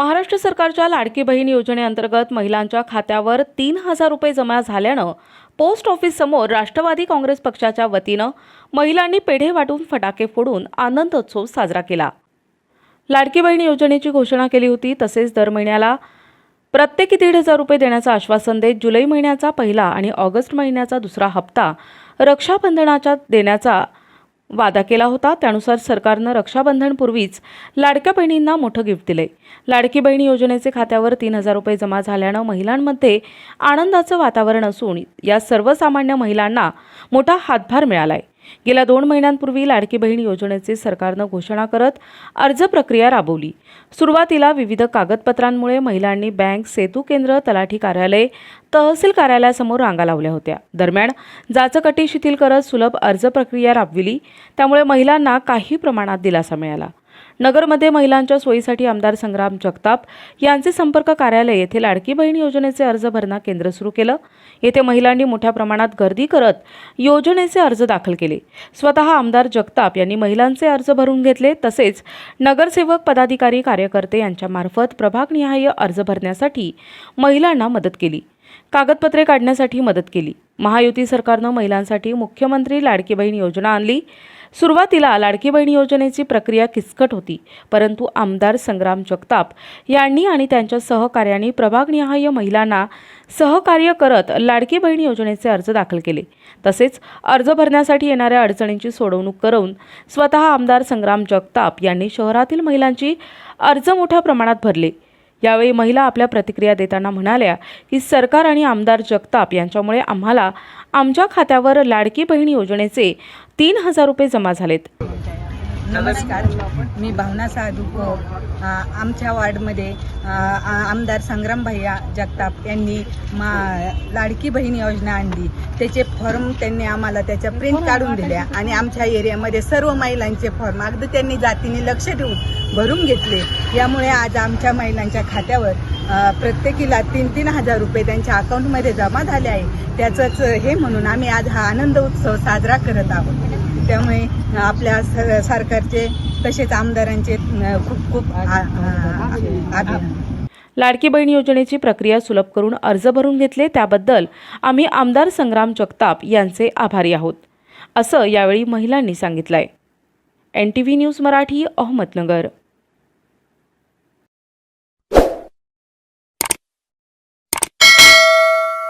महाराष्ट्र सरकारच्या लाडकी बहीण योजनेअंतर्गत महिलांच्या खात्यावर तीन हजार रुपये जमा झाल्यानं पोस्ट ऑफिससमोर राष्ट्रवादी काँग्रेस पक्षाच्या वतीनं महिलांनी पेढे वाटून फटाके फोडून आनंदोत्सव साजरा केला. लाडकी बहीण योजनेची घोषणा केली होती तसेच दर महिन्याला प्रत्येकी दीड हजार रुपये देण्याचं आश्वासन देत जुलै महिन्याचा पहिला आणि ऑगस्ट महिन्याचा दुसरा हप्ता रक्षाबंधनाच्या देण्याचा वादा केला होता. त्यानुसार सरकारनं रक्षाबंधनपूर्वीच लाडक्या बहिणींना मोठं गिफ्ट दिले लाडकी बहिणी योजनेचे खात्यावर तीन हजार रुपये जमा झाल्यानं महिलांमध्ये आनंदाचं वातावरण असून या सर्वसामान्य महिलांना मोठा हातभार मिळालाय. गेल्या दोन महिन्यांपूर्वी लाडकी बहीण योजनेचे सरकारनं घोषणा करत अर्ज प्रक्रिया राबवली. सुरुवातीला विविध कागदपत्रांमुळे महिलांनी बँक सेतू केंद्र तलाठी कार्यालय तहसील कार्यालयासमोर रांगा लावल्या होत्या. दरम्यान जाचकटी शिथिल करत सुलभ अर्ज प्रक्रिया राबविली. त्यामुळे महिलांना काही प्रमाणात दिलासा मिळाला. नगरमध्ये महिलांच्या सोयीसाठी आमदार संग्राम जगताप यांचे संपर्क कार्यालय येथे लाडकी बहीण योजनेचे अर्ज भरणा केंद्र सुरू केलं. येथे महिलांनी मोठ्या प्रमाणात गर्दी करत योजनेचे अर्ज दाखल केले. स्वतः आमदार जगताप यांनी महिलांचे अर्ज भरून घेतले. तसेच नगरसेवक पदाधिकारी कार्यकर्ते यांच्यामार्फत प्रभागनिहाय अर्ज भरण्यासाठी महिलांना मदत केली. कागदपत्रे काढण्यासाठी मदत केली. महायुती सरकारनं महिलांसाठी मुख्यमंत्री लाडकी बहीण योजना आणली. सुरुवातीला लाडकी बहीण योजनेची प्रक्रिया किचकट होती परंतु आमदार संग्राम जगताप यांनी आणि त्यांच्या सहकार्यांनी प्रभागनिहाय महिलांना सहकार्य करत लाडकी बहीण योजनेचे अर्ज दाखल केले. तसेच अर्ज भरण्यासाठी येणाऱ्या अडचणींची सोडवणूक करून स्वतः आमदार संग्राम जगताप यांनी शहरातील महिलांची अर्ज मोठ्या प्रमाणात भरले. यावेळी महिला आपल्या प्रतिक्रिया देताना म्हणाल्या की सरकार आणि आमदार जगताप यांच्यामुळे आम्हाला आमच्या खात्यावर लाडकी बहीण योजनेचे तीन हजार रुपये जमा झालेत. नमस्कार. मी भावना साधुक अ, आमच्या वार्डमध्ये आमदार संग्राम भैया जगताप यांनी मा लाडकी बहीण योजना आणली. त्याचे फॉर्म त्यांनी आम्हाला त्याच्या प्रिंट काढून दिल्या. आणि आमच्या एरियामध्ये सर्व महिलांचे फॉर्म अगदी त्यांनी जातीने लक्ष ठेवून भरून घेतले. यामुळे आज आमच्या महिलांच्या खात्यावर प्रत्येकीला तीन तीन हजार रुपये त्यांच्या अकाउंटमध्ये जमा झाले आहे. त्याचंच हे म्हणून आम्ही आज हा आनंद उत्सव साजरा करत आहोत. त्यामुळे आपल्या स- सरकारचे तसेच आमदारांचे खूप खूप आ- लाडकी बहीण योजनेची प्रक्रिया सुलभ करून अर्ज भरून घेतले त्याबद्दल आम्ही आमदार संग्राम जगताप यांचे आभारी आहोत. असं यावेळी महिलांनी सांगितलंय. N T V news Marathi Ahmednagar.